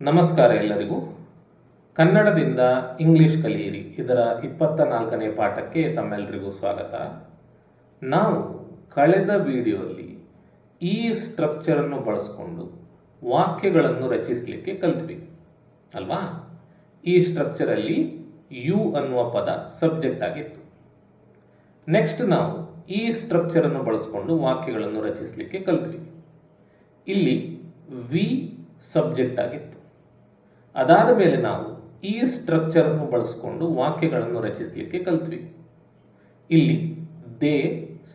ನಮಸ್ಕಾರ ಎಲ್ಲರಿಗೂ. ಕನ್ನಡದಿಂದ ಇಂಗ್ಲಿಷ್ ಕಲಿಯಿರಿ. ಇದರ ಇಪ್ಪತ್ತ ನಾಲ್ಕನೇ ಪಾಠಕ್ಕೆ ತಮ್ಮೆಲ್ಲರಿಗೂ ಸ್ವಾಗತ. ನಾವು ಕಳೆದ ವಿಡಿಯೋಲ್ಲಿ ಈ ಸ್ಟ್ರಕ್ಚರನ್ನು ಬಳಸ್ಕೊಂಡು ವಾಕ್ಯಗಳನ್ನು ರಚಿಸಲಿಕ್ಕೆ ಕಲ್ತ್ವಿ. ಅಲ್ವಾ? ಈ ಸ್ಟ್ರಕ್ಚರಲ್ಲಿ ಯು ಅನ್ನುವ ಪದ ಸಬ್ಜೆಕ್ಟ್ ಆಗಿತ್ತು. ನೆಕ್ಸ್ಟ್ ನಾವು ಈ ಸ್ಟ್ರಕ್ಚರನ್ನು ಬಳಸ್ಕೊಂಡು ವಾಕ್ಯಗಳನ್ನು ರಚಿಸಲಿಕ್ಕೆ ಕಲ್ತ್ವಿ. ಇಲ್ಲಿ ವಿ ಸಬ್ಜೆಕ್ಟ್ ಆಗಿತ್ತು. ಅದಾದ ಮೇಲೆ ನಾವು ಈ ಸ್ಟ್ರಕ್ಚರನ್ನು ಬಳಸಿಕೊಂಡು ವಾಕ್ಯಗಳನ್ನು ರಚಿಸಲಿಕ್ಕೆ ಕಲ್ತ್ವಿ. ಇಲ್ಲಿ ದೇ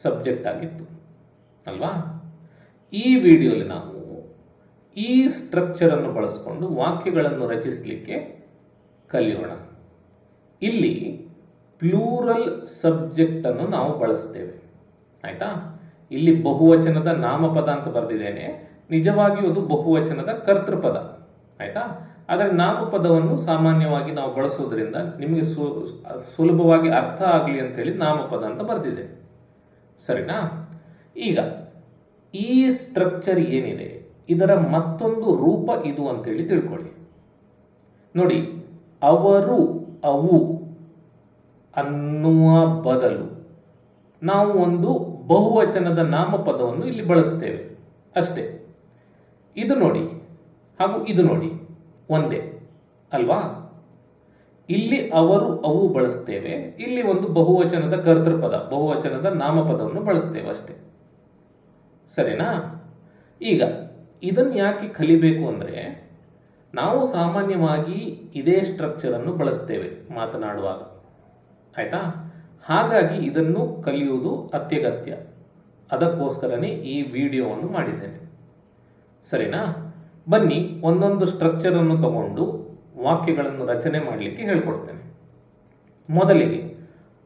ಸಬ್ಜೆಕ್ಟ್ ಆಗಿತ್ತು, ಅಲ್ವಾ? ಈ ವಿಡಿಯೋಲಿ ನಾವು ಈ ಸ್ಟ್ರಕ್ಚರನ್ನು ಬಳಸಿಕೊಂಡು ವಾಕ್ಯಗಳನ್ನು ರಚಿಸಲಿಕ್ಕೆ ಕಲಿಯೋಣ. ಇಲ್ಲಿ ಪ್ಲೂರಲ್ ಸಬ್ಜೆಕ್ಟನ್ನು ನಾವು ಬಳಸ್ತೇವೆ. ಆಯಿತಾ? ಇಲ್ಲಿ ಬಹುವಚನದ ನಾಮಪದ ಅಂತ ಬರೆದಿದ್ದೇನೆ. ನಿಜವಾಗಿಯೂ ಅದು ಬಹುವಚನದ ಕರ್ತೃಪದ. ಆಯಿತಾ? ಆದರೆ ನಾಮಪದವನ್ನು ಸಾಮಾನ್ಯವಾಗಿ ನಾವು ಬಳಸೋದ್ರಿಂದ ನಿಮಗೆ ಸುಲಭವಾಗಿ ಅರ್ಥ ಆಗಲಿ ಅಂತೇಳಿ ನಾಮಪದ ಅಂತ ಬರೆದಿದೆ. ಸರಿನಾ? ಈಗ ಈ ಸ್ಟ್ರಕ್ಚರ್ ಏನಿದೆ? ಇದರ ಮತ್ತೊಂದು ರೂಪ ಇದು ಅಂತೇಳಿ ತಿಳ್ಕೊಳ್ಳಿ. ನೋಡಿ, ಅವರು, ಅವು ಅನ್ನುವ ಬದಲು ನಾವು ಒಂದು ಬಹುವಚನದ ನಾಮಪದವನ್ನು ಇಲ್ಲಿ ಬಳಸ್ತೇವೆ. ಅಷ್ಟೇ. ಇದು ನೋಡಿ ಹಾಗೂ ಇದು ನೋಡಿ. ಒಂದೇ, ಅಲ್ವಾ? ಇಲ್ಲಿ ಅವರು ಅವು ಬಳಸ್ತೇವೆ, ಇಲ್ಲಿ ಒಂದು ಬಹುವಚನದ ಕರ್ತೃಪದ ಬಹುವಚನದ ನಾಮಪದವನ್ನು ಬಳಸ್ತೇವೆ ಅಷ್ಟೇ. ಸರಿನಾ? ಈಗ ಇದನ್ನು ಯಾಕೆ ಕಲಿಬೇಕು ಅಂದರೆ, ನಾವು ಸಾಮಾನ್ಯವಾಗಿ ಇದೇ ಸ್ಟ್ರಕ್ಚರನ್ನು ಬಳಸ್ತೇವೆ ಮಾತನಾಡುವಾಗ. ಆಯಿತಾ? ಹಾಗಾಗಿ ಇದನ್ನು ಕಲಿಯುವುದು ಅತ್ಯಗತ್ಯ. ಅದಕ್ಕೋಸ್ಕರನೇ ಈ ವಿಡಿಯೋವನ್ನು ಮಾಡಿದ್ದೇನೆ. ಸರಿನಾ? ಬನ್ನಿ ಒಂದೊಂದು ಸ್ಟ್ರಕ್ಚರನ್ನು ತಗೊಂಡು ವಾಕ್ಯಗಳನ್ನು ರಚನೆ ಮಾಡಲಿಕ್ಕೆ ಹೇಳ್ಕೊಡ್ತೇನೆ. ಮೊದಲಿಗೆ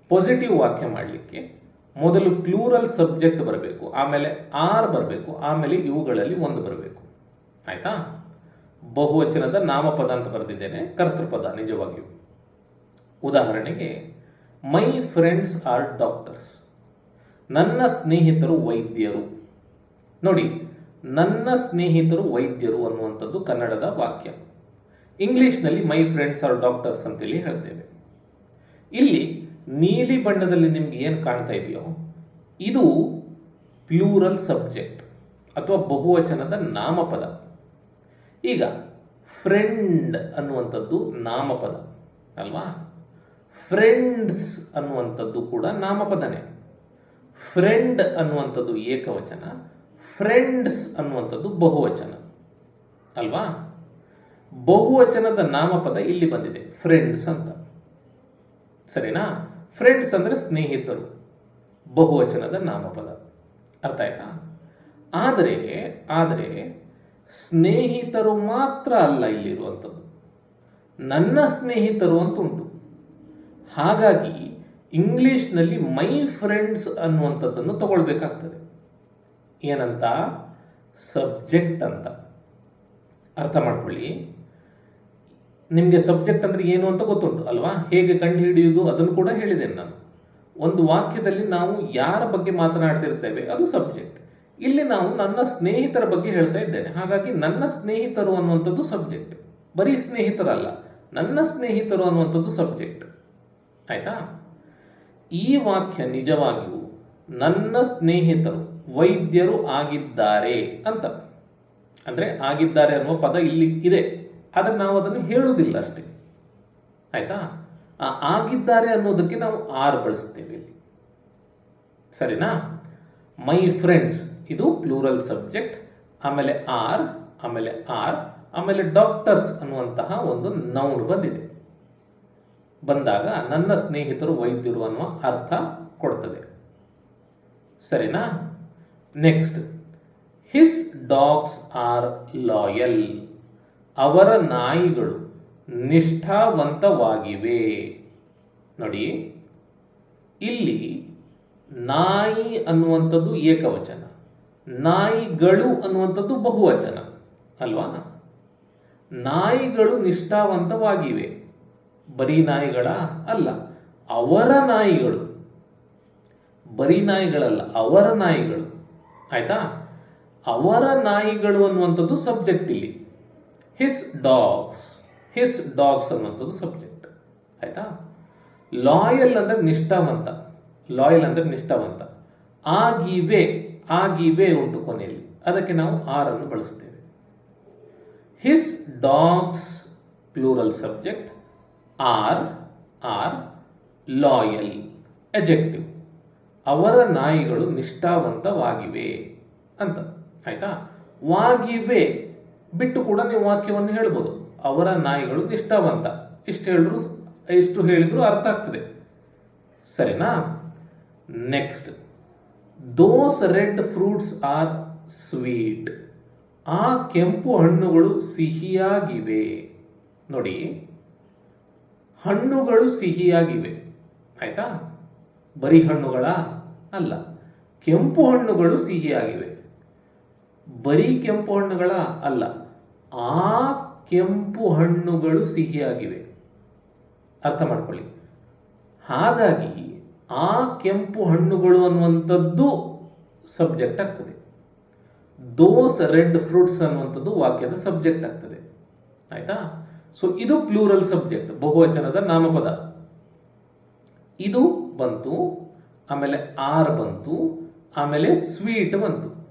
ಪಾಸಿಟಿವ್ ವಾಕ್ಯ ಮಾಡಲಿಕ್ಕೆ ಮೊದಲು ಪ್ಲೂರಲ್ ಸಬ್ಜೆಕ್ಟ್ ಬರಬೇಕು, ಆಮೇಲೆ ಆರ್ ಬರಬೇಕು, ಆಮೇಲೆ ಇವುಗಳಲ್ಲಿ ಒಂದು ಬರಬೇಕು. ಆಯಿತಾ? ಬಹುವಚನದ ನಾಮಪದ ಅಂತ ಬರೆದಿದ್ದೇನೆ, ಕರ್ತೃಪದ ನಿಜವಾಗಿಯೂ. ಉದಾಹರಣೆಗೆ ಮೈ ಫ್ರೆಂಡ್ಸ್ ಆರ್ ಡಾಕ್ಟರ್ಸ್ ನನ್ನ ಸ್ನೇಹಿತರು ವೈದ್ಯರು. ನೋಡಿ ನನ್ನ ಸ್ನೇಹಿತರು ವೈದ್ಯರು ಅನ್ನುವಂಥದ್ದು ಕನ್ನಡದ ವಾಕ್ಯ. ಇಂಗ್ಲೀಷ್ನಲ್ಲಿ ಮೈ ಫ್ರೆಂಡ್ಸ್ ಆರ್ ಡಾಕ್ಟರ್ಸ್ ಅಂತೇಳಿ ಹೇಳ್ತೇವೆ. ಇಲ್ಲಿ ನೀಲಿ ಬಣ್ಣದಲ್ಲಿ ನಿಮ್ಗೆ ಏನು ಕಾಣ್ತಾ ಇದೆಯೋ, ಇದು ಪ್ಲೂರಲ್ ಸಬ್ಜೆಕ್ಟ್ ಅಥವಾ ಬಹುವಚನದ ನಾಮಪದ. ಈಗ ಫ್ರೆಂಡ್ ಅನ್ನುವಂಥದ್ದು ನಾಮಪದ, ಅಲ್ವಾ? ಫ್ರೆಂಡ್ಸ್ ಅನ್ನುವಂಥದ್ದು ಕೂಡ ನಾಮಪದನೇ. ಫ್ರೆಂಡ್ ಅನ್ನುವಂಥದ್ದು ಏಕವಚನ ಫ್ರೆಂಡ್ಸ್ ಅನ್ನುವಂಥದ್ದು ಬಹುವಚನ. ಅಲ್ವಾ? ಬಹುವಚನದ ನಾಮಪದ ಇಲ್ಲಿ ಬಂದಿದೆ ಫ್ರೆಂಡ್ಸ್ ಅಂತ. ಸರಿನಾ? ಫ್ರೆಂಡ್ಸ್ ಅಂದರೆ ಸ್ನೇಹಿತರು, ಬಹುವಚನದ ನಾಮಪದ. ಅರ್ಥ ಆಯ್ತಾ? ಆದರೆ ಆದರೆ ಸ್ನೇಹಿತರು ಮಾತ್ರ ಅಲ್ಲ ಇಲ್ಲಿರುವಂಥದ್ದು. ನನ್ನ ಸ್ನೇಹಿತರು ಅಂತ ಉಂಟು ಹಾಗಾಗಿ ಇಂಗ್ಲೀಷ್ನಲ್ಲಿ ಮೈ ಫ್ರೆಂಡ್ಸ್ ಅನ್ನುವಂಥದ್ದನ್ನು ತಗೊಳ್ಬೇಕಾಗ್ತದೆ. ಏನಂತ? ಸಬ್ಜೆಕ್ಟ್ ಅಂತ. ಅರ್ಥ ಮಾಡ್ಕೊಳ್ಳಿ. ನಿಮಗೆ ಸಬ್ಜೆಕ್ಟ್ ಅಂದರೆ ಏನು ಅಂತ ಗೊತ್ತುಂಟು, ಅಲ್ವಾ? ಹೇಗೆ ಕಂಡು ಹಿಡಿಯುವುದು ಅದನ್ನು ಕೂಡ ಹೇಳಿದ್ದೇನೆ ನಾನು. ಒಂದು ವಾಕ್ಯದಲ್ಲಿ ನಾವು ಯಾರ ಬಗ್ಗೆ ಮಾತನಾಡ್ತಿರ್ತೇವೆ, ಅದು ಸಬ್ಜೆಕ್ಟ್. ಇಲ್ಲಿ ನಾವು ನನ್ನ ಸ್ನೇಹಿತರ ಬಗ್ಗೆ ಹೇಳ್ತಾ ಇದ್ದೇನೆ. ಹಾಗಾಗಿ ನನ್ನ ಸ್ನೇಹಿತರು ಅನ್ನುವಂಥದ್ದು ಸಬ್ಜೆಕ್ಟ್. ಬರೀ ಸ್ನೇಹಿತರಲ್ಲ, ನನ್ನ ಸ್ನೇಹಿತರು ಅನ್ನುವಂಥದ್ದು ಸಬ್ಜೆಕ್ಟ್. ಆಯಿತಾ? ಈ ವಾಕ್ಯ ನಿಜವಾಗಿಯೂ ನನ್ನ ಸ್ನೇಹಿತರು ವೈದ್ಯರು ಆಗಿದ್ದಾರೆ ಅಂತ. ಅಂದರೆ ಆಗಿದ್ದಾರೆ ಅನ್ನುವ ಪದ ಇಲ್ಲಿ ಇದೆ. ಆದರೆ ನಾವು ಅದನ್ನು ಹೇಳುವುದಿಲ್ಲ ಅಷ್ಟೇ. ಆಯಿತಾ? ಆ ಆಗಿದ್ದಾರೆ ಅನ್ನೋದಕ್ಕೆ ನಾವು ಆರ್ ಬಳಸ್ತೇವೆ ಇಲ್ಲಿ. ಸರಿನಾ? ಮೈ ಫ್ರೆಂಡ್ಸ್ ಇದು ಪ್ಲೂರಲ್ ಸಬ್ಜೆಕ್ಟ್ ಆಮೇಲೆ ಆರ್ ಆಮೇಲೆ ಆರ್ ಆಮೇಲೆ ಡಾಕ್ಟರ್ಸ್ ಅನ್ನುವಂತಹ ಒಂದು ನೌನ್ ಬಂದಿದೆ. ಬಂದಾಗ ನನ್ನ ಸ್ನೇಹಿತರು ವೈದ್ಯರು ಅನ್ನುವ ಅರ್ಥ ಕೊಡ್ತದೆ. ಸರಿನಾ? Next his dogs are loyal ಅವರ ನಾಯಿಗಳು ನಿಷ್ಠಾವಂತವಾಗಿವೆ. ನೋಡಿ. ಇಲ್ಲಿ ನಾಯಿ ಅನ್ನುವಂಥದ್ದು ಏಕವಚನ. ನಾಯಿಗಳು ಅನ್ನುವಂಥದ್ದು ಬಹುವಚನ. ಅಲ್ವಾ? ನಾಯಿಗಳು ನಿಷ್ಠಾವಂತವಾಗಿವೆ. ಬರೀ ನಾಯಿಗಳ? ಅಲ್ಲ. ಅವರ ನಾಯಿಗಳು. ಬರೀ ನಾಯಿಗಳಲ್ಲ, ಅವರ ನಾಯಿಗಳು. ಆಯ್ತಾ? ಅವರ ನಾಯಿಗಳು ಅನ್ನುವಂಥದ್ದು ಸಬ್ಜೆಕ್ಟ್ ಇಲ್ಲಿ. ಹಿಸ್ ಡಾಗ್ಸ್ ಹಿಸ್ ಡಾಗ್ಸ್ ಅನ್ನುವಂಥದ್ದು ಸಬ್ಜೆಕ್ಟ್ ಆಯ್ತಾ? ಲಾಯಲ್ ಅಂದರೆ ನಿಷ್ಠಾವಂತ. ಲಾಯಲ್ ಅಂದರೆ ನಿಷ್ಠಾವಂತ. ಆಗಿವೆ ಆಗಿವೆ ಉಂಟು ಕೊನೆಯಲ್ಲಿ. ಅದಕ್ಕೆ ನಾವು ಆರ್ ಅನ್ನು ಬಳಸ್ತೇವೆ. His dogs plural subject are are loyal adjective ಅವರ ನಾಯಿಗಳು ನಿಷ್ಠಾವಂತವಾಗಿವೆ ಅಂತ. ಆಯ್ತಾ? ವಾಗಿವೆ ಬಿಟ್ಟು ಕೂಡ ನೀವು ವಾಕ್ಯವನ್ನು ಹೇಳ್ಬೋದು. ಅವರ ನಾಯಿಗಳು ನಿಷ್ಠಾವಂತ. ಇಷ್ಟು ಹೇಳಿದ್ರು ಇಷ್ಟು ಹೇಳಿದ್ರು ಅರ್ಥ ಆಗ್ತದೆ. ಸರಿನಾ? Next. Those red fruits are sweet. ಆ ಕೆಂಪು ಹಣ್ಣುಗಳು ಸಿಹಿಯಾಗಿವೆ. ನೋಡಿ. ಹಣ್ಣುಗಳು ಸಿಹಿಯಾಗಿವೆ. ಆಯ್ತಾ? ಬರೀ ಹಣ್ಣುಗಳ? ಅಲ್ಲ, ಕೆಂಪು ಹಣ್ಣುಗಳು ಸಿಹಿಯಾಗಿವೆ. ಬರೀ ಕೆಂಪು ಹಣ್ಣುಗಳ ಅಲ್ಲ, ಆ ಕೆಂಪು ಹಣ್ಣುಗಳು ಸಿಹಿಯಾಗಿವೆ. ಅರ್ಥ ಮಾಡ್ಕೊಳ್ಳಿ. ಹಾಗಾಗಿ ಆ ಕೆಂಪು ಹಣ್ಣುಗಳು ಅನ್ನುವಂಥದ್ದು ಸಬ್ಜೆಕ್ಟ್ ಆಗ್ತದೆ. ದೋಸ್, ರೆಡ್ ಫ್ರೂಟ್ಸ್ ಅನ್ನುವಂಥದ್ದು ವಾಕ್ಯದ ಸಬ್ಜೆಕ್ಟ್ ಆಗ್ತದೆ. ಆಯ್ತಾ? ಸೊ ಇದು ಪ್ಲೂರಲ್ ಸಬ್ಜೆಕ್ಟ್, ಬಹುವಚನದ ನಾಮಪದ. ಇದು ಬಂತು ಆಮೇಲೆ ಆರ್ ಬಂತು, ಆಮೇಲೆ ಸ್ವೀಟ್ ಬಂತು.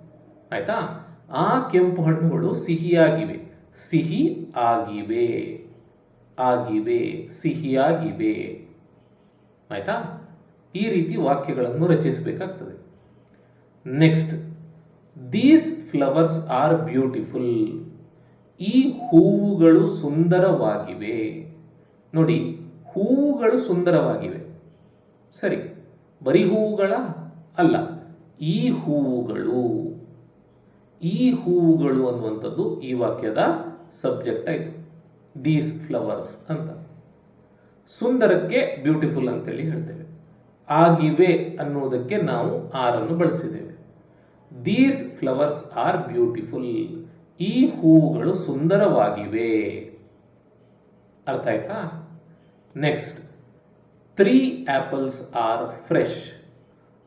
ಆಯ್ತಾ? ಆ ಕೆಂಪು ಹಣ್ಣುಗಳು ಸಿಹಿಯಾಗಿವೆ. ಸಿಹಿ ಆಗಿವೆ. ಆಗಿವೆ. ಸಿಹಿಯಾಗಿವೆ. ಆಯ್ತಾ? ಈ ರೀತಿ ವಾಕ್ಯಗಳನ್ನು ರಚಿಸಬೇಕಾಗ್ತದೆ. Next these flowers are beautiful ಈ ಹೂವುಗಳು ಸುಂದರವಾಗಿವೆ. ನೋಡಿ, ಹೂವುಗಳು ಸುಂದರವಾಗಿವೆ. ಸರಿ. ಬರೀ ಹೂವುಗಳ ಅಲ್ಲ, ಈ ಹೂವುಗಳು ಈ ಹೂವುಗಳು ಅನ್ನುವಂಥದ್ದು ಈ ವಾಕ್ಯದ ಸಬ್ಜೆಕ್ಟ್ ಆಯಿತು. ದೀಸ್ ಫ್ಲವರ್ಸ್ ಅಂತ. ಸುಂದರಕ್ಕೆ ಬ್ಯೂಟಿಫುಲ್ ಅಂತೇಳಿ ಹೇಳ್ತೇವೆ. ಆಗಿವೆ ಅನ್ನುವುದಕ್ಕೆ ನಾವು ಆರನ್ನು ಬಳಸಿದ್ದೇವೆ. ದೀಸ್ ಫ್ಲವರ್ಸ್ ಆರ್ ಬ್ಯೂಟಿಫುಲ್ ಈ ಹೂವುಗಳು ಸುಂದರವಾಗಿವೆ. ಅರ್ಥ ಆಯ್ತಾ? Next three apples are fresh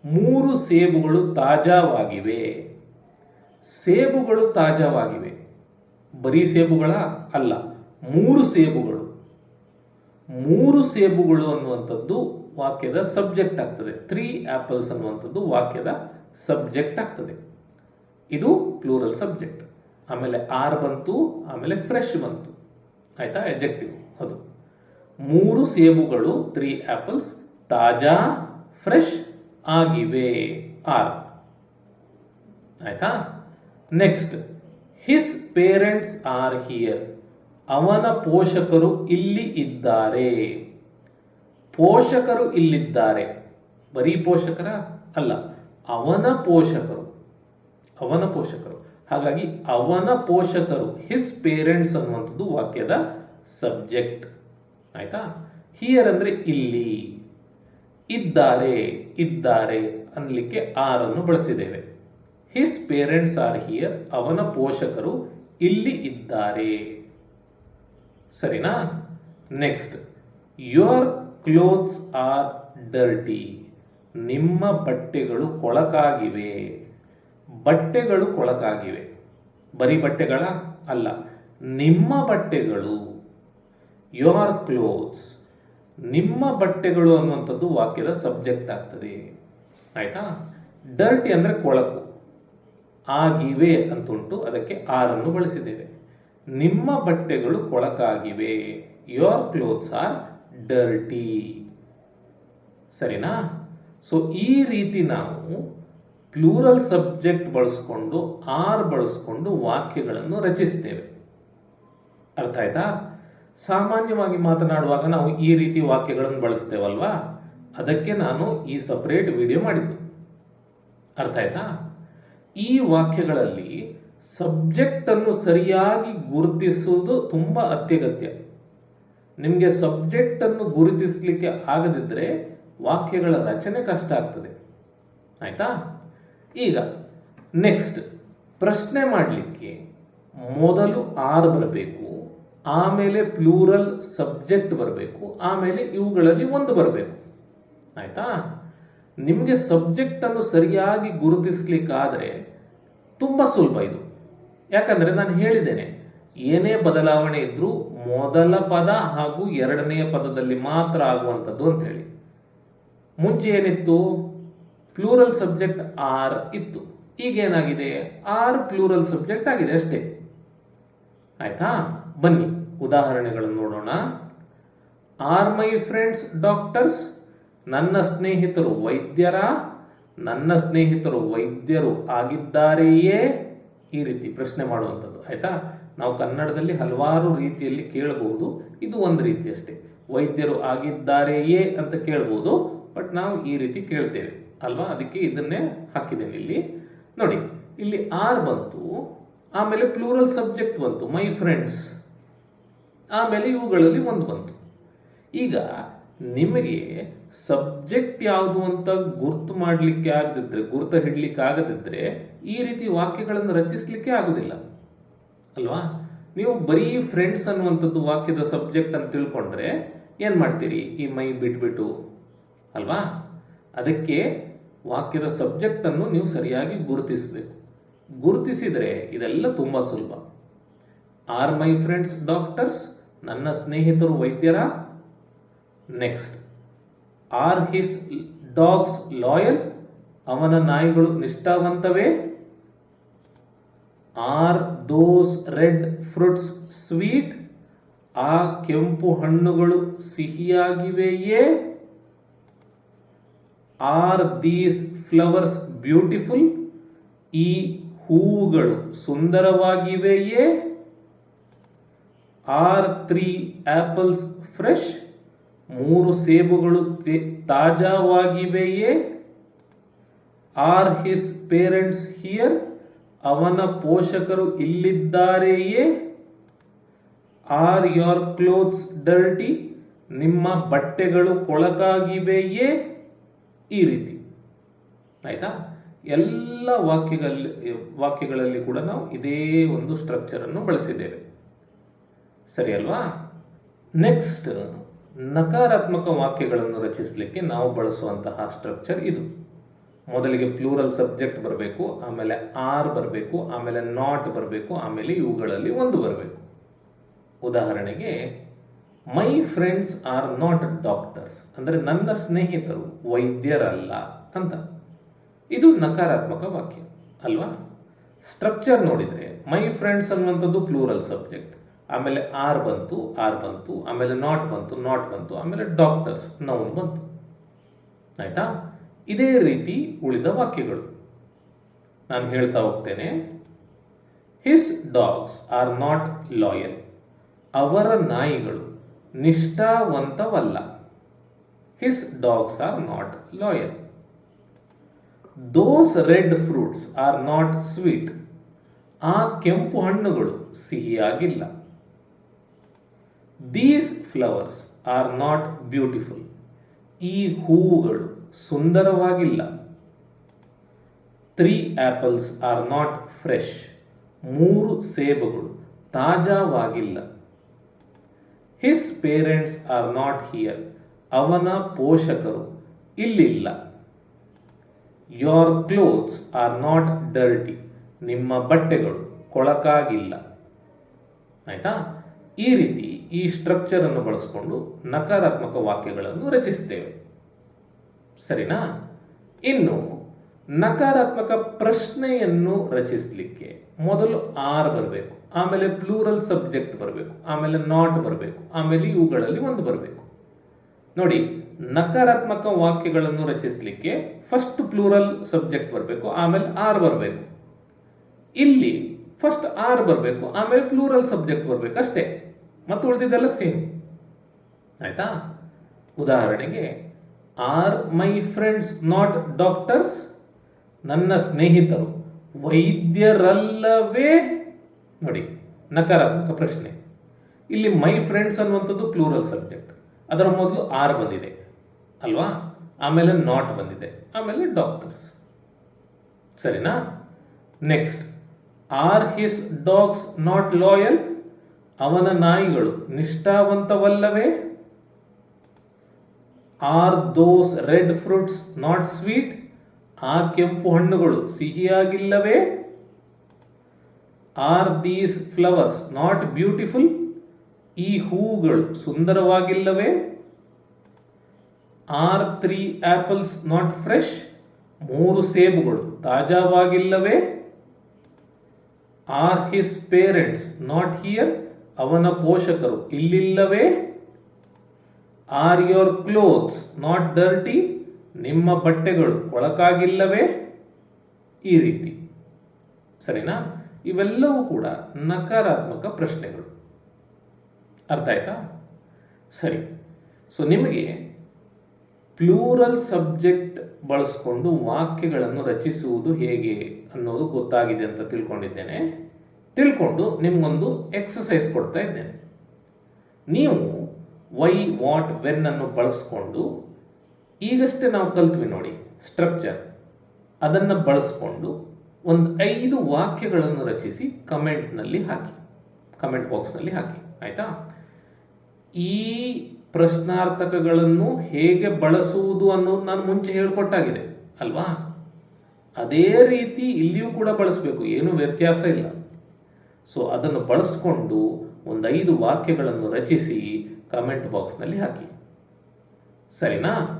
ಮೂರು ಸೇಬುಗಳು ತಾಜಾವಾಗಿವೆ. ಸೇಬುಗಳು ತಾಜಾವಾಗಿವೆ. ಬರೀ ಸೇಬುಗಳ ಅಲ್ಲ, ಮೂರು ಸೇಬುಗಳು. ಮೂರು ಸೇಬುಗಳು ಅನ್ನುವಂಥದ್ದು ವಾಕ್ಯದ ಸಬ್ಜೆಕ್ಟ್ ಆಗ್ತದೆ. ತ್ರೀ ಆ್ಯಪಲ್ಸ್ ಅನ್ನುವಂಥದ್ದು ವಾಕ್ಯದ ಸಬ್ಜೆಕ್ಟ್ ಆಗ್ತದೆ. ಇದು ಪ್ಲೂರಲ್ ಸಬ್ಜೆಕ್ಟ್ ಆಮೇಲೆ ಆರ್ ಬಂತು, ಆಮೇಲೆ ಫ್ರೆಶ್ ಬಂತು. ಆಯಿತಾ? ಎಜೆಕ್ಟಿವ್ ಅದು. ಮೂರು ಸೇಬುಗಳು ತ್ರೀ ಆಪಲ್ಸ್ ತಾಜಾ ಫ್ರೆಶ್ ಆಗಿವೆ. ಆರ್. ಆಯ್ತಾ? Next his parents are here ಅವನ ಪೋಷಕರು ಇಲ್ಲಿ ಇದ್ದಾರೆ. ಪೋಷಕರು ಇಲ್ಲಿದ್ದಾರೆ. ಬರೀ ಪೋಷಕರ ಅಲ್ಲ, ಅವನ ಪೋಷಕರು. ಅವನ ಪೋಷಕರು. ಹಾಗಾಗಿ ಅವನ ಪೋಷಕರು ಹಿಸ್ ಪೇರೆಂಟ್ಸ್ ಅನ್ನುವಂಥದ್ದು ವಾಕ್ಯದ ಸಬ್ಜೆಕ್ಟ್ ಆಯ್ತಾ? ಹಿಯರ್ ಅಂದರೆ ಇಲ್ಲಿ. ಇದ್ದಾರೆ ಇದ್ದಾರೆ ಅನ್ನಲಿಕ್ಕೆ ಆರನ್ನು ಬಳಸಿದ್ದೇವೆ. ಹಿಸ್ ಪೇರೆಂಟ್ಸ್ ಆರ್ ಹಿಯರ್ ಅವನ ಪೋಷಕರು ಇಲ್ಲಿ ಇದ್ದಾರೆ. ಸರಿನಾ? Next your clothes are dirty ನಿಮ್ಮ ಬಟ್ಟೆಗಳು ಕೊಳಕಾಗಿವೆ. ಬಟ್ಟೆಗಳು ಕೊಳಕಾಗಿವೆ. ಬರೀ ಬಟ್ಟೆಗಳ ಅಲ್ಲ, ನಿಮ್ಮ ಬಟ್ಟೆಗಳು. ಯುವರ್ ಕ್ಲೋತ್ಸ್ ನಿಮ್ಮ ಬಟ್ಟೆಗಳು ಅನ್ನುವಂಥದ್ದು ವಾಕ್ಯದ ಸಬ್ಜೆಕ್ಟ್ ಆಗ್ತದೆ. ಆಯಿತಾ? ಡರ್ಟಿ ಅಂದರೆ ಕೊಳಕು. ಆಗಿವೆ ಅಂತುಂಟು, ಅದಕ್ಕೆ ಆರನ್ನು ಬಳಸಿದ್ದೇವೆ. ನಿಮ್ಮ ಬಟ್ಟೆಗಳು ಕೊಳಕಾಗಿವೆ. ಯೋರ್ ಕ್ಲೋತ್ಸ್ ಆರ್ ಡರ್ಟಿ ಸರಿನಾ? ಸೊ ಈ ರೀತಿ ನಾವು ಪ್ಲೂರಲ್ ಸಬ್ಜೆಕ್ಟ್ ಬಳಸ್ಕೊಂಡು ಆರ್ ಬಳಸ್ಕೊಂಡು ವಾಕ್ಯಗಳನ್ನು ರಚಿಸ್ತೇವೆ. ಅರ್ಥ ಆಯ್ತಾ? ಸಾಮಾನ್ಯವಾಗಿ ಮಾತನಾಡುವಾಗ ನಾವು ಈ ರೀತಿ ವಾಕ್ಯಗಳನ್ನು ಬಳಸ್ತೇವಲ್ವಾ? ಅದಕ್ಕೆ ನಾನು ಈ ಸಪ್ರೇಟ್ ವಿಡಿಯೋ ಮಾಡಿದ್ದು. ಅರ್ಥ ಆಯ್ತಾ? ಈ ವಾಕ್ಯಗಳಲ್ಲಿ ಸಬ್ಜೆಕ್ಟನ್ನು ಸರಿಯಾಗಿ ಗುರುತಿಸುವುದು ತುಂಬ ಅತ್ಯಗತ್ಯ. ನಿಮಗೆ ಸಬ್ಜೆಕ್ಟನ್ನು ಗುರುತಿಸಲಿಕ್ಕೆ ಆಗದಿದ್ದರೆ ವಾಕ್ಯಗಳ ರಚನೆ ಕಷ್ಟ ಆಗ್ತದೆ. ಆಯಿತಾ? ಈಗ ನೆಕ್ಸ್ಟ್ ಪ್ರಶ್ನೆ ಮಾಡಲಿಕ್ಕೆ ಮೊದಲು ಆರ್ ಬರಬೇಕು. ಆಮೇಲೆ ಪ್ಲೂರಲ್ ಸಬ್ಜೆಕ್ಟ್ ಬರಬೇಕು, ಆಮೇಲೆ ಇವುಗಳಲ್ಲಿ ಒಂದು ಬರಬೇಕು. ಆಯಿತಾ? ನಿಮಗೆ ಸಬ್ಜೆಕ್ಟನ್ನು ಸರಿಯಾಗಿ ಗುರುತಿಸ್ಲಿಕ್ಕಾದರೆ ತುಂಬ ಸುಲಭ ಇದು. ಯಾಕಂದರೆ ನಾನು ಹೇಳಿದ್ದೇನೆ, ಏನೇ ಬದಲಾವಣೆ ಇದ್ದರೂ ಮೊದಲ ಪದ ಹಾಗೂ ಎರಡನೆಯ ಪದದಲ್ಲಿ ಮಾತ್ರ ಆಗುವಂಥದ್ದು ಅಂತ ಹೇಳಿ ಮುಂಚೆ ಏನಿತ್ತು? ಪ್ಲೂರಲ್ ಸಬ್ಜೆಕ್ಟ್ ಆರ್ ಇತ್ತು. ಈಗ ಏನಾಗಿದೆ ಆರ್ ಪ್ಲೂರಲ್ ಸಬ್ಜೆಕ್ಟ್ ಆಗಿದೆ ಅಷ್ಟೇ. ಆಯ್ತಾ? ಬನ್ನಿ, ಉದಾಹರಣೆಗಳನ್ನು ನೋಡೋಣ. ಆರ್ ಮೈ ಫ್ರೆಂಡ್ಸ್ ಡಾಕ್ಟರ್ಸ್ ನನ್ನ ಸ್ನೇಹಿತರು ವೈದ್ಯರ? ನನ್ನ ಸ್ನೇಹಿತರು ವೈದ್ಯರು ಆಗಿದ್ದಾರೆಯೇ? ಈ ರೀತಿ ಪ್ರಶ್ನೆ ಮಾಡುವಂಥದ್ದು, ಆಯ್ತಾ? ನಾವು ಕನ್ನಡದಲ್ಲಿ ಹಲವಾರು ರೀತಿಯಲ್ಲಿ ಕೇಳಬಹುದು. ಇದು ಒಂದು ರೀತಿ ಅಷ್ಟೇ. ವೈದ್ಯರು ಆಗಿದ್ದಾರೆಯೇ ಅಂತ ಕೇಳ್ಬೋದು ಬಟ್ ನಾವು ಈ ರೀತಿ ಕೇಳ್ತೇವೆ. ಅಲ್ವಾ? ಅದಕ್ಕೆ ಇದನ್ನೇ ಹಾಕಿದ್ದೇನೆ ಇಲ್ಲಿ. ನೋಡಿ, ಇಲ್ಲಿ ಆರ್ ಬಂತು, ಆಮೇಲೆ ಪ್ಲೂರಲ್ ಸಬ್ಜೆಕ್ಟ್ ಬಂತು ಮೈ ಫ್ರೆಂಡ್ಸ್ ಆಮೇಲೆ ಇವುಗಳಲ್ಲಿ ಒಂದು ಬಂತು. ಈಗ ನಿಮಗೆ ಸಬ್ಜೆಕ್ಟ್ ಯಾವುದು ಅಂತ ಗುರ್ತು ಮಾಡಲಿಕ್ಕೆ ಆಗದಿದ್ರೆ, ಗುರ್ತು ಹಿಡ್ಲಿಕ್ಕೆ ಆಗದಿದ್ರೆ ಈ ರೀತಿ ವಾಕ್ಯಗಳನ್ನು ರಚಿಸಲಿಕ್ಕೆ ಆಗೋದಿಲ್ಲ. ಅಲ್ವಾ? ನೀವು ಬರೀ ಫ್ರೆಂಡ್ಸ್ ಅನ್ನುವಂಥದ್ದು ವಾಕ್ಯದ ಸಬ್ಜೆಕ್ಟ್ ಅಂತ ತಿಳ್ಕೊಂಡ್ರೆ ಏನು ಮಾಡ್ತೀರಿ? ಈ ಮೈ ಬಿಟ್ಬಿಟ್ಟು. ಅಲ್ವಾ? ಅದಕ್ಕೆ ವಾಕ್ಯದ ಸಬ್ಜೆಕ್ಟನ್ನು ನೀವು ಸರಿಯಾಗಿ ಗುರುತಿಸಬೇಕು. ಗುರುತಿಸಿದರೆ ಇದೆಲ್ಲ ತುಂಬ ಸುಲಭ. ಆರ್ ಮೈ ಫ್ರೆಂಡ್ಸ್ ಡಾಕ್ಟರ್ಸ್ ನನ್ನ ಸ್ನೇಹಿತರು ವೈದ್ಯರ next. Are his dogs loyal ಅವನ ನಾಯಿಗಳು ನಿಷ್ಠಾವಂತವೇ? Are those red fruits sweet, ಆ ಕೆಂಪು ಹಣ್ಣುಗಳು ಸಿಹಿಯಾಗಿವೆಯೇ? ಆರ್ ದೀಸ್ ಫ್ಲವರ್ಸ್ ಬ್ಯೂಟಿಫುಲ್, ಈ ಹೂವುಗಳು ಸುಂದರವಾಗಿವೆಯೇ? ಆರ್ ತ್ರೀ ಆ್ಯಪಲ್ಸ್ ಫ್ರೆಶ್, ಮೂರು ಸೇಬುಗಳು ತಾಜಾವಾಗಿವೆಯೇ? ಆರ್ ಹಿಸ್ ಪೇರೆಂಟ್ಸ್ ಹಿಯರ್, ಅವನ ಪೋಷಕರು ಇಲ್ಲಿದ್ದಾರೆಯೇ? ಆರ್ ಯೋರ್ ಕ್ಲೋತ್ಸ್ ಡರ್ಟಿ, ನಿಮ್ಮ ಬಟ್ಟೆಗಳು ಕೊಳಕಾಗಿವೆಯೇ? ಈ ರೀತಿ. ಆಯಿತಾ? ಎಲ್ಲ ವಾಕ್ಯಗಳಲ್ಲಿ ವಾಕ್ಯಗಳಲ್ಲಿ ಕೂಡ ನಾವು ಇದೇ ಒಂದು ಸ್ಟ್ರಕ್ಚರನ್ನು ಬಳಸಿದ್ದೇವೆ. ಸರಿ ಅಲ್ವಾ? ನೆಕ್ಸ್ಟ್ ನಕಾರಾತ್ಮಕ ವಾಕ್ಯಗಳನ್ನು ರಚಿಸಲಿಕ್ಕೆ ನಾವು ಬಳಸುವಂತಹ ಸ್ಟ್ರಕ್ಚರ್ ಇದು. ಮೊದಲಿಗೆ ಪ್ಲೂರಲ್ ಸಬ್ಜೆಕ್ಟ್ ಬರಬೇಕು, ಆಮೇಲೆ ಆರ್ ಬರಬೇಕು, ಆಮೇಲೆ ನಾಟ್ ಬರಬೇಕು, ಆಮೇಲೆ ಇವುಗಳಲ್ಲಿ ಒಂದು ಬರಬೇಕು. ಉದಾಹರಣೆಗೆ my friends are not doctors ಅಂದರೆ ನನ್ನ ಸ್ನೇಹಿತರು ವೈದ್ಯರಲ್ಲ ಅಂತ. ಇದು ನಕಾರಾತ್ಮಕ ವಾಕ್ಯ, ಅಲ್ವಾ? ಸ್ಟ್ರಕ್ಚರ್ ನೋಡಿದರೆ ಮೈ ಫ್ರೆಂಡ್ಸ್ ಅನ್ನುವಂಥದ್ದು ಪ್ಲೂರಲ್ ಸಬ್ಜೆಕ್ಟ್ ಆಮೇಲೆ ಆರ್ ಬಂತು ಆರ್ ಬಂತು, ಆಮೇಲೆ ನಾಟ್ ಬಂತು ನಾಟ್ ಬಂತು, ಆಮೇಲೆ ಡಾಕ್ಟರ್ಸ್ ನೌನ್ ಬಂತು. ಆಯ್ತಾ? ಇದೇ ರೀತಿ ಉಳಿದ ವಾಕ್ಯಗಳು. ನಾನು ಹೇಳ್ತಾ ಹೋಗ್ತೇನೆ. His dogs are not loyal ಅವರ ನಾಯಿಗಳು ನಿಷ್ಠಾವಂತವಲ್ಲ. His dogs are not loyal those red fruits are not sweet ಆ ಕೆಂಪು ಹಣ್ಣುಗಳು ಸಿಹಿಯಾಗಿಲ್ಲ. These flowers are not beautiful ಈ ಹೂವುಗಳು ಸುಂದರವಾಗಿಲ್ಲ. Three apples are not fresh ಮೂರು ಸೇಬುಗಳು ತಾಜಾವಾಗಿಲ್ಲ. His parents are not here ಅವನ ಪೋಷಕರು ಇಲ್ಲಿಲ್ಲ. Your clothes are not dirty ನಿಮ್ಮ ಬಟ್ಟೆಗಳು ಕೊಳಕಾಗಿಲ್ಲ. ಆಯಿತಾ? ಈ ರೀತಿ ಈ ಸ್ಟ್ರಕ್ಚರ್ ಅನ್ನು ಬಳಸಿಕೊಂಡು ನಕಾರಾತ್ಮಕ ವಾಕ್ಯಗಳನ್ನು ರಚಿಸ್ತೇವೆ. ಸರಿನಾ? ಇನ್ನು, ನಕಾರಾತ್ಮಕ ಪ್ರಶ್ನೆಯನ್ನು ರಚಿಸಲಿಕ್ಕೆ ಮೊದಲು ಆರ್ ಬರಬೇಕು, ಆಮೇಲೆ ಪ್ಲೂರಲ್ ಸಬ್ಜೆಕ್ಟ್ ಬರಬೇಕು, ಆಮೇಲೆ ನಾಟ್ ಬರಬೇಕು, ಆಮೇಲೆ ಇವುಗಳಲ್ಲಿ ಒಂದು ಬರಬೇಕು. ನೋಡಿ, ನಕಾರಾತ್ಮಕ ವಾಕ್ಯಗಳನ್ನು ರಚಿಸಲಿಕ್ಕೆ ಫಸ್ಟ್ ಪ್ಲೂರಲ್ ಸಬ್ಜೆಕ್ಟ್ ಬರಬೇಕು, ಆಮೇಲೆ ಆರ್ ಬರಬೇಕು. ಇಲ್ಲಿ ಫಸ್ಟ್ ಆರ್ ಬರಬೇಕು, ಆಮೇಲೆ ಪ್ಲೂರಲ್ ಸಬ್ಜೆಕ್ಟ್ ಬರಬೇಕು ಅಷ್ಟೇ. ಮತ್ತು ಉಳಿದಿದ್ದೆಲ್ಲ ಸೇಮ್ ಆಯ್ತಾ? ಉದಾಹರಣೆಗೆ are my friends not doctors ನನ್ನ ಸ್ನೇಹಿತರು, ವೈದ್ಯರಲ್ಲವೇ? ನೋಡಿ, ನಕಾರಾತ್ಮಕ ಪ್ರಶ್ನೆ. ಇಲ್ಲಿ ಮೈ ಫ್ರೆಂಡ್ಸ್ ಅನ್ನುವಂಥದ್ದು ಪ್ಲೂರಲ್ ಸಬ್ಜೆಕ್ಟ್ ಅದರ ಮೊದಲು ಆರ್ ಬಂದಿದೆ, ಅಲ್ವಾ? ಆಮೇಲೆ ನಾಟ್ ಬಂದಿದೆ, ಆಮೇಲೆ ಡಾಕ್ಟರ್ಸ್ ಸರಿನಾ? Next are his dogs not loyal ಅವನ ನಾಯಿಗಳು ನಿಷ್ಠಾವಂತವಲ್ಲವೇ? Are those red fruits not sweet? ಆ ಕೆಂಪು ಹಣ್ಣುಗಳು ಸಿಹಿಯಾಗಿಲ್ಲವೇ? Are these flowers not beautiful? ಈ ಹೂಗಳು ಸುಂದರವಾಗಿಲ್ಲವೇ? Are three apples not fresh? ಮೂರು ಸೇಬುಗಳು ತಾಜಾವಾಗಿಲ್ಲವೇ? Are his parents not here? ಅವನ ಪೋಷಕರು. ಇಲ್ಲಿಲ್ಲವೇ? Are your clothes not dirty ನಿಮ್ಮ ಬಟ್ಟೆಗಳು ಕೊಳಕಾಗಿಲ್ಲವೇ ಈ ರೀತಿ. ಸರಿನಾ? ಇವೆಲ್ಲವೂ ಕೂಡ ನಕಾರಾತ್ಮಕ ಪ್ರಶ್ನೆಗಳು. ಅರ್ಥ ಆಯ್ತಾ? ಸರಿ. ಸೊ ನಿಮಗೆ ಪ್ಲೂರಲ್ ಸಬ್ಜೆಕ್ಟ್ ಬಳಸ್ಕೊಂಡು ವಾಕ್ಯಗಳನ್ನು ರಚಿಸುವುದು ಹೇಗೆ ಅನ್ನೋದು ಗೊತ್ತಾಗಿದೆ ಅಂತ ತಿಳ್ಕೊಂಡಿದ್ದೇನೆ. ತಿಳ್ಕೊಂಡು ನಿಮಗೊಂದು ಎಕ್ಸಸೈಸ್ ಕೊಡ್ತಾ ಇದ್ದೇನೆ. ನೀವು ವೈ ವಾಟ್ ವೆನ್ ಅನ್ನು ಬಳಸ್ಕೊಂಡು ಈಗಷ್ಟೇ ನಾವು ಕಲ್ತ್ವಿ ನೋಡಿ ಸ್ಟ್ರಕ್ಚರ್ ಅದನ್ನು ಬಳಸ್ಕೊಂಡು ಒಂದು ಐದು ವಾಕ್ಯಗಳನ್ನು ರಚಿಸಿ ಕಮೆಂಟ್ನಲ್ಲಿ ಹಾಕಿ. ಕಮೆಂಟ್ ಬಾಕ್ಸ್ನಲ್ಲಿ ಹಾಕಿ. ಆಯಿತಾ? ಈ ಪ್ರಶ್ನಾರ್ಥಕಗಳನ್ನು ಹೇಗೆ ಬಳಸುವುದು ಅನ್ನೋದು ನಾನು ಮುಂಚೆ ಹೇಳಿಕೊಟ್ಟಾಗಿದೆ, ಅಲ್ವಾ? ಅದೇ ರೀತಿ ಇಲ್ಲಿಯೂ ಕೂಡ ಬಳಸಬೇಕು, ಏನೂ ವ್ಯತ್ಯಾಸ ಇಲ್ಲ. ಸೊ ಅದನ್ನು ಬಳಸ್ಕೊಂಡು ಒಂದು ಐದು ವಾಕ್ಯಗಳನ್ನು ರಚಿಸಿ ಕಮೆಂಟ್ ಬಾಕ್ಸ್ನಲ್ಲಿ ಹಾಕಿ. ಸರಿನಾ?